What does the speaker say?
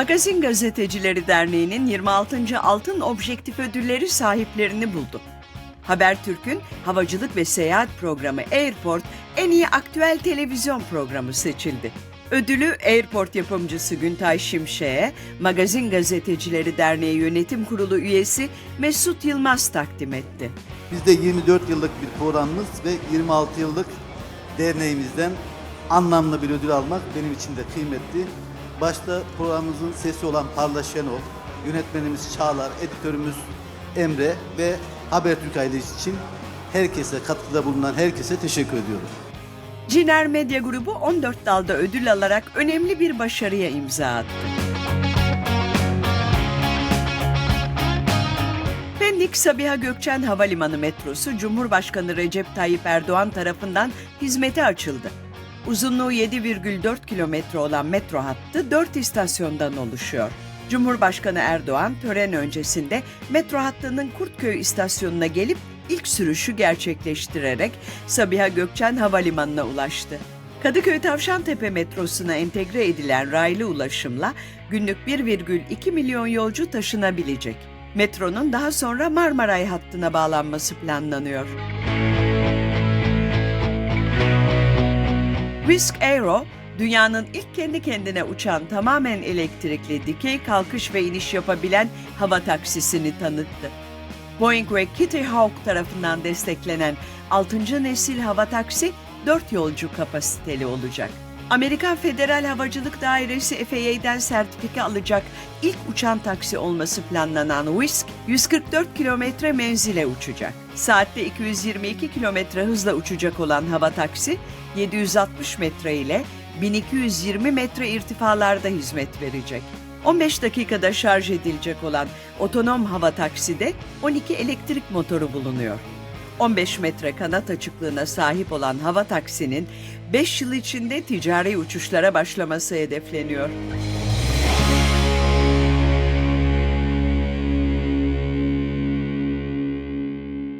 Magazin Gazetecileri Derneği'nin 26. Altın Objektif Ödülleri sahiplerini buldu. Habertürk'ün havacılık ve seyahat programı Airport en iyi aktüel televizyon programı seçildi. Ödülü Airport yapımcısı Güntay Şimşek'e Magazin Gazetecileri Derneği Yönetim Kurulu üyesi Mesut Yılmaz takdim etti. Biz de 24 yıllık bir programımız ve 26 yıllık derneğimizden anlamlı bir ödül almak benim için de kıymetli. Başta programımızın sesi olan Parla Şenol, yönetmenimiz Çağlar, editörümüz Emre ve Habertürk ailesi için herkese, katkıda bulunan herkese teşekkür ediyorum. Ciner Medya Grubu 14 dalda ödül alarak önemli bir başarıya imza attı. Pendik Sabiha Gökçen Havalimanı metrosu Cumhurbaşkanı Recep Tayyip Erdoğan tarafından hizmete açıldı. Uzunluğu 7,4 kilometre olan metro hattı 4 istasyondan oluşuyor. Cumhurbaşkanı Erdoğan tören öncesinde metro hattının Kurtköy istasyonuna gelip ilk sürüşü gerçekleştirerek Sabiha Gökçen Havalimanı'na ulaştı. Kadıköy Tavşantepe metrosuna entegre edilen raylı ulaşımla günlük 1,2 milyon yolcu taşınabilecek. Metronun daha sonra Marmaray hattına bağlanması planlanıyor. Whisk Aero, dünyanın ilk kendi kendine uçan tamamen elektrikli dikey kalkış ve iniş yapabilen hava taksisini tanıttı. Boeing ve Kitty Hawk tarafından desteklenen 6. nesil hava taksi 4 yolcu kapasiteli olacak. Amerikan Federal Havacılık Dairesi FAA'den sertifika alacak ilk uçan taksi olması planlanan Whisk, 144 kilometre menzile uçacak. Saatte 222 kilometre hızla uçacak olan hava taksi, 760 metre ile 1220 metre irtifalarda hizmet verecek. 15 dakikada şarj edilecek olan otonom hava takside 12 elektrik motoru bulunuyor. 15 metre kanat açıklığına sahip olan hava taksinin 5 yıl içinde ticari uçuşlara başlaması hedefleniyor.